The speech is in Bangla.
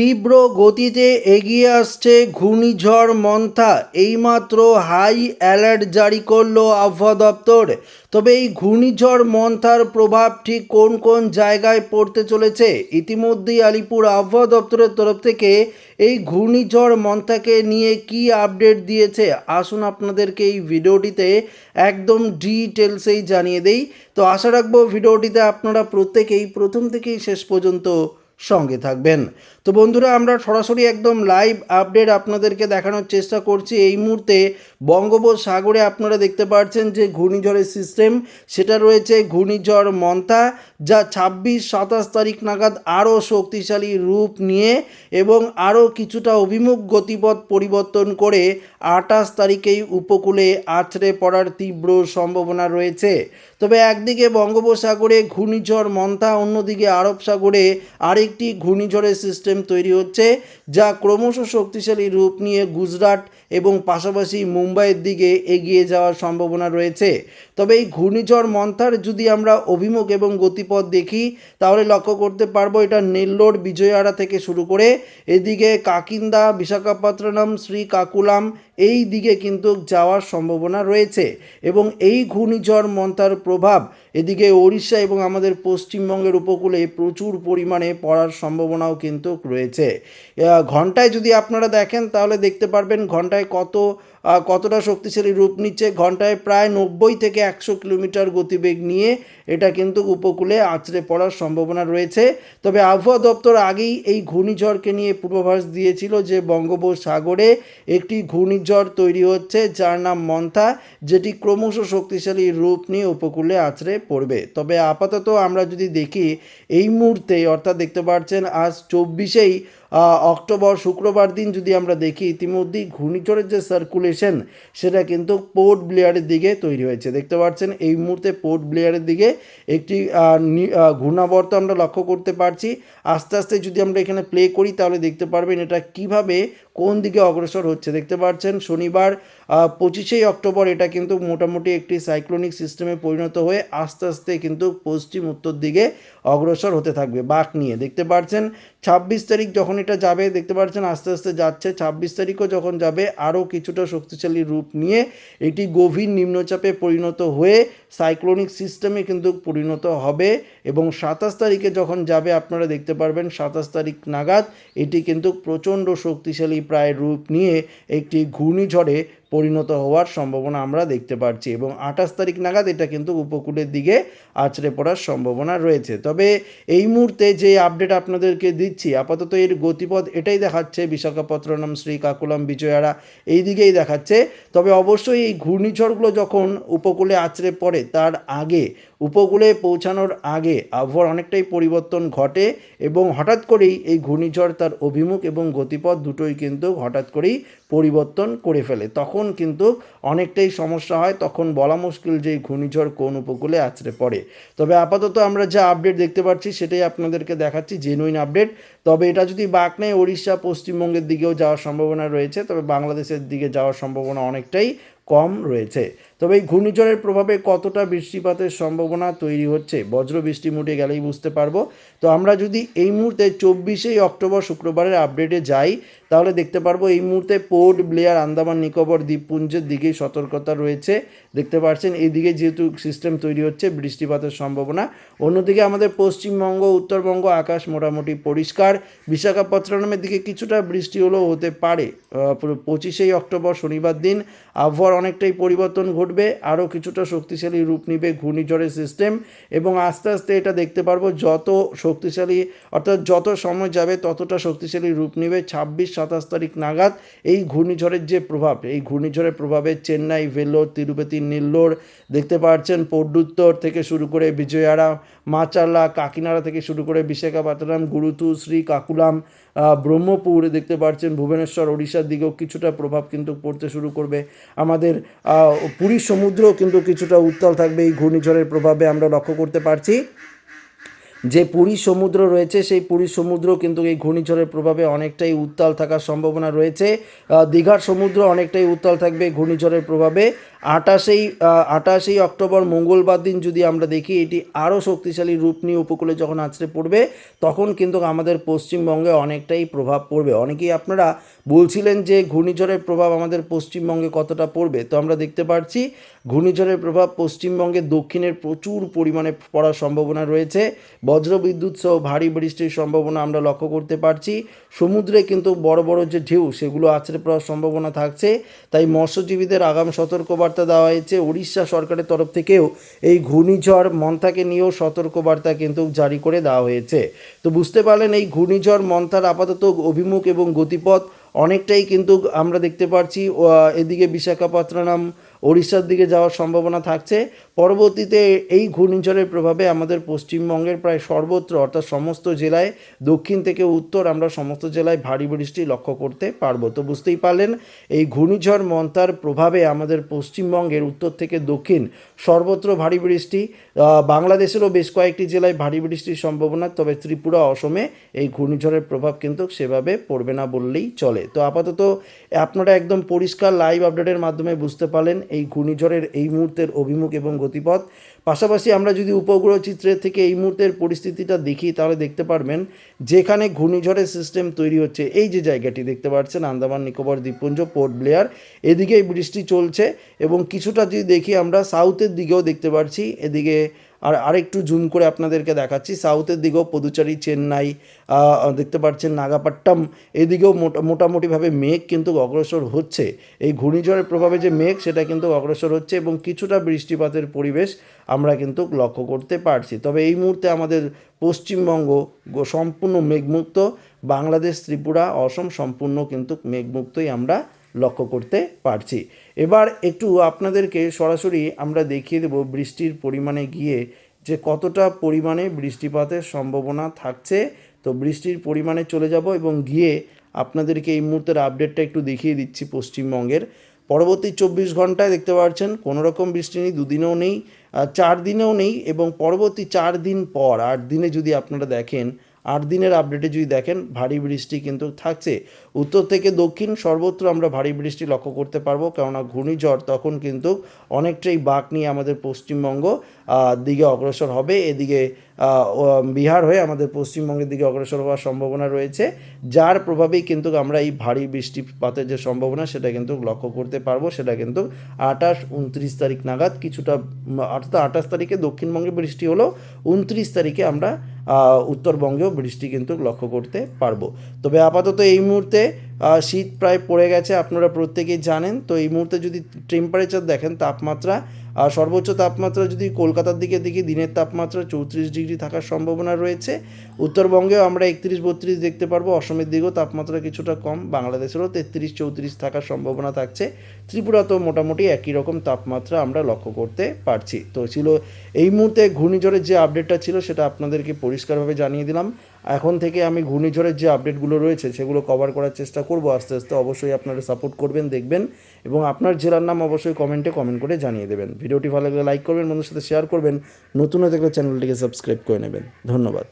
তীব্র গতিতে এগিয়ে আসছে ঘূর্ণিঝড় মন্থা। এইমাত্র হাই অ্যালার্ট জারি করল আবহাওয়া দপ্তর। তবে এই ঘূর্ণিঝড় মন্থার প্রভাব ঠিক কোন কোন জায়গায় পড়তে চলেছে? ইতিমধ্যেই আলিপুর আবহাওয়া দপ্তরের তরফ থেকে এই ঘূর্ণিঝড় মন্থাকে নিয়ে কি আপডেট দিয়েছে? আসুন আপনাদেরকে এই ভিডিওটিতে একদম ডিটেলসেই জানিয়ে দেই। তো আশা রাখব ভিডিওটিতে আপনারা প্রত্যেকেই প্রথম থেকেই শেষ পর্যন্ত সঙ্গে থাকবেন। তো বন্ধুরা, আমরা সরাসরি একদম লাইভ আপডেট আপনাদেরকে দেখানোর চেষ্টা করছি। এই মুহূর্তে বঙ্গোপসাগরে আপনারা দেখতে পাচ্ছেন যে ঘূর্ণিঝড়ের সিস্টেম সেটা রয়েছে ঘূর্ণিঝড় মন্থা, যা ছাব্বিশ, সাতাশ তারিখ নাগাদ আরও শক্তিশালী রূপ নিয়ে এবং আরও কিছুটা অভিমুখ গতিপথ পরিবর্তন করে আঠাশ তারিখেই উপকূলে আছড়ে পড়ার তীব্র সম্ভাবনা রয়েছে। তবে একদিকে বঙ্গোপসাগরে ঘূর্ণিঝড় মন্থা, অন্যদিকে আরব সাগরে আরেকটি ঘূর্ণিঝড়ের সিস্টেম তৈরি হচ্ছে, যা ক্রমশ শক্তিশালী রূপ নিয়ে গুজরাট এবং পাশাপাশি মুম্বাইয়ের দিকে এগিয়ে যাওয়ার সম্ভাবনা রয়েছে। তবে এই ঘূর্ণিঝড় মন্থার যদি আমরা অভিমুখ এবং গতিপথ দেখি, তাহলে লক্ষ্য করতে পারব এটা নেল্লোর বিজয়াড়া থেকে শুরু করে এদিকে কাকিন্দা, বিশাখাপত্তনম শ্রী কাকুলাম এই দিকে কিন্তু যাওয়ার সম্ভাবনা রয়েছে। এবং এই ঘূর্ণিঝড় মন্থার প্রভাব এদিকে ওড়িশা এবং আমাদের পশ্চিমবঙ্গের উপকূলে প্রচুর পরিমাণে পড়ার সম্ভাবনাও কিন্তু রয়েছে। ঘন্টায় যদি আপনারা দেখেন, তাহলে দেখতে পারবেন ঘন্টায় কত কতটা শক্তিশালী রূপ নিচ্ছে? ঘন্টায় প্রায় নব্বই থেকে একশো কিলোমিটার গতিবেগ নিয়ে এটা কিন্তু উপকূলে আছড়ে পড়ার সম্ভাবনা রয়েছে। তবে আবহাওয়া দপ্তর আগেই এই ঘূর্ণিঝড়কে নিয়ে পূর্বাভাস দিয়েছিল যে বঙ্গোপসাগরে একটি ঘূর্ণিঝড় তৈরি হচ্ছে, যার নাম মন্থা, যেটি ক্রমশ শক্তিশালী রূপ নিয়ে উপকূলে আছড়ে পড়বে। তবে আপাতত আমরা যদি দেখি, এই মুহূর্তে অর্থাৎ দেখতে পাচ্ছেন আজ চব্বিশেই অক্টোবর, শুক্রবার দিন যদি আমরা দেখি, ইতিমধ্যেই ঘূর্ণিঝড়ের যে সার্কুলেশন সেটা কিন্তু পোর্ট ব্লেয়ারের দিকে তৈরি হয়েছে। দেখতে পাচ্ছেন, এই মুহূর্তে পোর্ট ব্লেয়ারের দিকে একটি ঘূর্ণাবর্ত আমরা লক্ষ্য করতে পারছি। আস্তে আস্তে যদি আমরা এখানে প্লে করি, তাহলে দেখতে পারবেন এটা কীভাবে কোন দিকে অগ্রসর হচ্ছে? দেখতে পাচ্ছেন শনিবার পঁচিশেই অক্টোবর এটা কিন্তু মোটামুটি একটি সাইক্লোনিক সিস্টেমে পরিণত হয়ে আস্তে আস্তে কিন্তু পশ্চিম উত্তর দিকে অগ্রসর হতে থাকবে বাঁক নিয়ে। দেখতে পাচ্ছেন ছাব্বিশ তারিখ যখন এটা যাবে, দেখতে পাচ্ছেন আস্তে আস্তে যাচ্ছে। ছাব্বিশ তারিখও যখন যাবে, আরও কিছুটা শক্তিশালী রূপ নিয়ে এটি গভীর নিম্নচাপে পরিণত হয়ে সাইক্লোনিক সিস্টেমে কিন্তু পরিণত হবে এবং সাতাশ তারিখে যখন যাবে, আপনারা দেখতে পারবেন সাতাশ তারিখ নাগাদ এটি কিন্তু প্রচণ্ড শক্তিশালী প্রায় রূপ নিয়ে একটি ঘূর্ণিঝড়ে পরিণত হওয়ার সম্ভাবনা আমরা দেখতে পাচ্ছি এবং আঠাশ তারিখ নাগাদ এটা কিন্তু উপকূলের দিকে আছড়ে পড়ার সম্ভাবনা রয়েছে। তবে এই মুহূর্তে যে আপডেট আপনাদেরকে দিচ্ছি, আপাতত এর গতিপথ এটাই দেখাচ্ছে, বিশাখাপত্তনম, শ্রীকাকুলাম বিজয়ারা এই দিকেই দেখাচ্ছে। তবে অবশ্যই এই ঘূর্ণিঝড়গুলো যখন উপকূলে আছড়ে পড়ে, তার আগে, উপকূলে পৌঁছানোর আগে আবহাওয়ার অনেকটাই পরিবর্তন ঘটে এবং হঠাৎ করেই এই ঘূর্ণিঝড় তার অভিমুখ এবং গতিপথ দুটোই কিন্তু হঠাৎ করেই পরিবর্তন করে ফেলে। তখন কিন্তু অনেকটাই সমস্যা হয়, তখন বলা মুশকিল যে এই ঘূর্ণিঝড় কোন উপকূলে আছড়ে পড়ে। তবে আপাতত আমরা যা আপডেট দেখতে পাচ্ছি, সেটাই আপনাদেরকে দেখাচ্ছি জেনুইন আপডেট তবে এটা যদি বাঁক নেয় ওড়িশা পশ্চিমবঙ্গের দিকেও যাওয়ার সম্ভাবনা রয়েছে, তবে বাংলাদেশের দিকে যাওয়ার সম্ভাবনা অনেকটাই কম রয়েছে। তবে এই ঘূর্ণিঝড়ের প্রভাবে কতটা বৃষ্টিপাতের সম্ভাবনা তৈরি হচ্ছে, বজ্র বৃষ্টি মুটে গেলেই বুঝতে পারব। তো আমরা যদি এই মুহূর্তে চব্বিশেই অক্টোবর শুক্রবারের আপডেটে যাই তাহলে দেখতে পারব এই মুহূর্তে পোর্ট ব্লেয়ার, আন্দামান, নিকোবর, দ্বীপপুঞ্জের দিকেই সতর্কতা রয়েছে। দেখতে পাচ্ছেন, এইদিকে যেহেতু সিস্টেম তৈরি হচ্ছে, বৃষ্টিপাতের সম্ভাবনা। অন্যদিকে আমাদের পশ্চিমবঙ্গ, উত্তরবঙ্গ, আকাশ মোটামুটি পরিষ্কার। বিশাখাপত্তনমের দিকে কিছুটা বৃষ্টি হলেও হতে পারে। পঁচিশেই অক্টোবর শনিবার দিন। আবহাওয়ার অনেকটাই পরিবর্তন ঘটবে, আরও কিছুটা শক্তিশালী রূপ নিবে ঘূর্ণিঝড়ের সিস্টেম এবং আস্তে আস্তে এটা দেখতে পারব, যত শক্তিশালী, অর্থাৎ যত সময় যাবে, ততটা শক্তিশালী রূপ নিবে ছাব্বিশ সাতাশ তারিখ নাগাদ এই ঘূর্ণিঝড়ের যে প্রভাব, এই ঘূর্ণিঝড়ের প্রভাবে চেন্নাই ভেলোর তিরুপতি, নেল্লোর দেখতে পাচ্ছেন পড্ডুত্তর থেকে শুরু করে বিজয়ারা মাচাল্লা কাকিনাড়া থেকে শুরু করে বিশাখাপত্তনম গুরুতু শ্রী, কাকুলাম ব্রহ্মপুর দেখতে পাচ্ছেন ভুবনেশ্বর, ওড়িশার দিকেও কিছুটা প্রভাব কিন্তু পড়তে শুরু করবে। আমাদের পুরীর সমুদ্রও কিন্তু কিছুটা উত্তাল থাকবে এই ঘূর্ণিঝড়ের প্রভাবে আমরা লক্ষ্য করতে পারছি। যে পুরী সমুদ্র রয়েছে, সেই পুরী সমুদ্র কিন্তু এই ঘূর্ণিঝড়ের প্রভাবে অনেকটাই উত্তাল থাকার সম্ভাবনা রয়েছে। দীঘার সমুদ্র অনেকটাই উত্তাল থাকবে ঘূর্ণিঝড়ের প্রভাবে। আঠাশেই আটাশেই অক্টোবর, মঙ্গলবার দিন যদি আমরা দেখি, এটি আরও শক্তিশালী রূপ নিয়ে উপকূলে যখন আছড়ে পড়বে, তখন কিন্তু আমাদের পশ্চিমবঙ্গে অনেকটাই প্রভাব পড়বে। অনেকেই আপনারা বলছিলেন যে ঘূর্ণিঝড়ের প্রভাব আমাদের পশ্চিমবঙ্গে কতটা পড়বে। তো আমরা দেখতে পাচ্ছি ঘূর্ণিঝড়ের প্রভাব পশ্চিমবঙ্গে দক্ষিণের প্রচুর পরিমাণে পড়ার সম্ভাবনা রয়েছে। বজ্রবিদ্যুৎ সহ ভারী বৃষ্টির সম্ভাবনা আমরা লক্ষ্য করতে পারছি। সমুদ্রে কিন্তু বড় বড় যে ঢেউ, সেগুলো আছড়ে পড়ার সম্ভাবনা থাকছে। তাই মৎস্যজীবীদের আগাম সতর্কবার্তা দেওয়া হয়েছে। উড়িষ্যা সরকারের তরফ থেকেও এই ঘূর্ণিঝড় মন্থাকে নিয়েও সতর্কবার্তা কিন্তু জারি করে দেওয়া হয়েছে। তো বুঝতে পারলেন, এই ঘূর্ণিঝড় মন্থার আপাতত অভিমুখ এবং গতিপথ অনেকটাই কিন্তু আমরা দেখতে পাচ্ছি এদিকে বিশাখাপত্তনম ওড়িশার দিকে যাওয়ার সম্ভাবনা থাকছে। পরবর্তীতে এই ঘূর্ণিঝড়ের প্রভাবে আমাদের পশ্চিমবঙ্গের প্রায় সর্বত্র, অর্থাৎ সমস্ত জেলায়, দক্ষিণ থেকে উত্তর আমরা সমস্ত জেলায় ভারী বৃষ্টি লক্ষ্য করতে পারব। তো বুঝতেই পারলেন, এই ঘূর্ণিঝড় মন্তার প্রভাবে আমাদের পশ্চিমবঙ্গের উত্তর থেকে দক্ষিণ সর্বত্র ভারী বৃষ্টি বাংলাদেশেরও বেশ কয়েকটি জেলায় ভারী বৃষ্টির সম্ভাবনা, তবে ত্রিপুরা, অসমে এই ঘূর্ণিঝড়ের প্রভাব কিন্তু সেভাবে পড়বে না বললেই চলে। তো আপাতত আপনারা একদম পরিষ্কার লাইভ আপডেটের মাধ্যমে বুঝতে পারলেন এই ঘূর্ণিঝড়ের এই মুহূর্তের অভিমুখ এবং গতিপথ। পাশাপাশি আমরা যদি উপগ্রহ চিত্রের থেকে এই মুহূর্তের পরিস্থিতিটা দেখি, তাহলে দেখতে পারবেন যেখানে ঘূর্ণিঝড়ের সিস্টেম তৈরি হচ্ছে। এই যে জায়গাটি দেখতে পাচ্ছেন, আন্দামান, নিকোবর, দ্বীপপুঞ্জ, পোর্ট ব্লেয়ার। এদিকে বৃষ্টি চলছে এবং কিছুটা যদি দেখি আমরা সাউথের দিকেও দেখতে পাচ্ছি। এদিকে আর আরেকটু জুম করে আপনাদেরকে দেখাচ্ছি সাউথের দিকেও পদুচারি, চেন্নাই দেখতে পাচ্ছেন নাগাপাট্টাম, এদিকেও মোটা, মোটামুটিভাবে মেঘ কিন্তু অগ্রসর হচ্ছে। এই ঘূর্ণিঝড়ের প্রভাবে যে মেঘ, সেটা কিন্তু অগ্রসর হচ্ছে এবং কিছুটা বৃষ্টিপাতের পরিবেশ আমরা কিন্তু লক্ষ্য করতে পারছি। তবে এই মুহূর্তে আমাদের পশ্চিমবঙ্গ সম্পূর্ণ মেঘমুক্ত, বাংলাদেশ, ত্রিপুরা, অসম সম্পূর্ণ কিন্তু মেঘমুক্তই আমরা লক্ষ্য করতে পারছি। এবার একটু আপনাদেরকে সরাসরি আমরা দেখিয়ে দেব বৃষ্টির পরিমাণে গিয়ে যে কতটা পরিমাণে বৃষ্টিপাতের সম্ভাবনা থাকছে। তো বৃষ্টির পরিমাণে চলে যাব এবং গিয়ে আপনাদেরকে এই মুহূর্তের আপডেটটা একটু দেখিয়ে দিচ্ছি পশ্চিমবঙ্গের। পরবর্তী চব্বিশ ঘন্টায় দেখতে পাচ্ছেন, কোনো রকম বৃষ্টি নেই, দুদিনেও নেই চার দিনেও নেই এবং পরবর্তী চার দিন পর, আট দিনে যদি আপনারা দেখেন আট দিনের আপডেটে যদি দেখেন, ভারী বৃষ্টি কিন্তু থাকছে। উত্তর থেকে দক্ষিণ সর্বত্র আমরা ভারী বৃষ্টি লক্ষ্য করতে পারব, কেননা ঘূর্ণিঝড় তখন কিন্তু অনেকটাই বাঁক নিয়ে আমাদের পশ্চিমবঙ্গ দিকে অগ্রসর হবে। এদিকে বিহার হয়ে আমাদের পশ্চিমবঙ্গের দিকে অগ্রসর হওয়ার সম্ভাবনা রয়েছে। যার প্রভাবেই কিন্তু আমরা এই ভারী বৃষ্টিপাতের যে সম্ভাবনা, সেটা কিন্তু লক্ষ্য করতে পারব। সেটা কিন্তু আঠাশ, উনত্রিশ তারিখ নাগাদ কিছুটা অর্থাৎ আঠাশ তারিখে দক্ষিণবঙ্গে বৃষ্টি হলো উনত্রিশ তারিখে আমরা উত্তরবঙ্গেও বৃষ্টি কিন্তু লক্ষ্য করতে পারব। তবে আপাতত এই মুহূর্তে শীত প্রায় পড়ে গেছে, আপনারা প্রত্যেকেই জানেন। তো এই মুহূর্তে যদি টেম্পারেচার দেখেন, তাপমাত্রা আর সর্বোচ্চ তাপমাত্রা যদি কলকাতার দিকে দেখি, দিনের তাপমাত্রা চৌত্রিশ ডিগ্রি থাকার সম্ভাবনা রয়েছে। উত্তরবঙ্গেও আমরা একত্রিশ বত্রিশ দেখতে পারব। অসমের দিকেও তাপমাত্রা কিছুটা কম, বাংলাদেশেরও তেত্রিশ চৌত্রিশ থাকার সম্ভাবনা থাকছে। ত্রিপুরাতেও মোটামুটি একই রকম তাপমাত্রা আমরা লক্ষ্য করতে পারছি। তো ছিল এই মুহূর্তে ঘূর্ণিঝড়ের যে আপডেটটা ছিল, সেটা আপনাদেরকে পরিষ্কারভাবে জানিয়ে দিলাম। এখন থেকে আমি ঘূর্ণিঝড়ের যে আপডেটগুলো রয়েছে, সেগুলো কভার করার চেষ্টা করব। আস্তে আস্তে অবশ্যই আপনারা সাপোর্ট করবেন, দেখবেন এবং আপনার জেলার নাম অবশ্যই কমেন্টে কমেন্ট করে জানিয়ে দেবেন। ভিডিওটি ভালো লাগলে লাইক করবেন বন্ধুর সাথে শেয়ার করবেন। নতুন হয়ে থাকলে চ্যানেলটিকে সাবস্ক্রাইব করে নেবেন। ধন্যবাদ।